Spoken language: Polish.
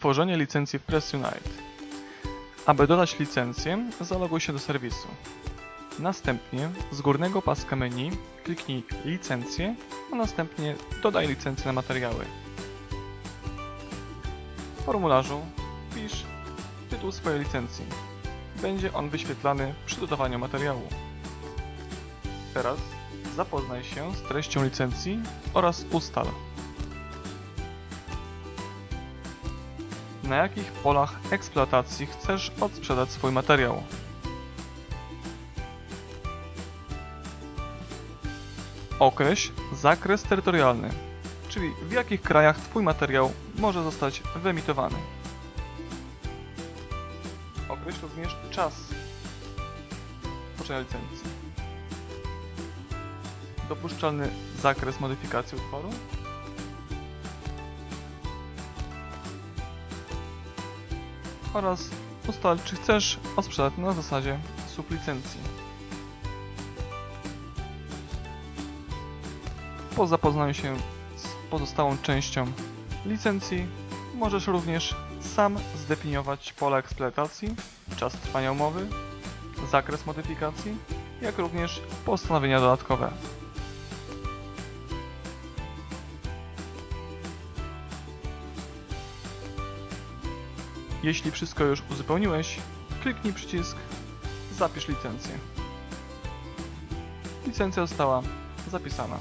Tworzenie licencji w PressUnite. Aby dodać licencję, zaloguj się do serwisu. Następnie z górnego paska menu kliknij Licencje, a następnie Dodaj licencję na materiały. W formularzu wpisz tytuł swojej licencji. Będzie on wyświetlany przy dodawaniu materiału. Teraz zapoznaj się z treścią licencji oraz ustal. Na jakich polach eksploatacji chcesz odsprzedać swój materiał? Określ zakres terytorialny, czyli w jakich krajach Twój materiał może zostać wyemitowany. Określ również czas tworzenia licencji. Dopuszczalny zakres modyfikacji utworu oraz ustal, czy chcesz odsprzedać na zasadzie sublicencji. Po zapoznaniu się z pozostałą częścią licencji, możesz również sam zdefiniować pola eksploatacji, czas trwania umowy, zakres modyfikacji, jak również postanowienia dodatkowe. Jeśli wszystko już uzupełniłeś, kliknij przycisk Zapisz licencję. Licencja została zapisana.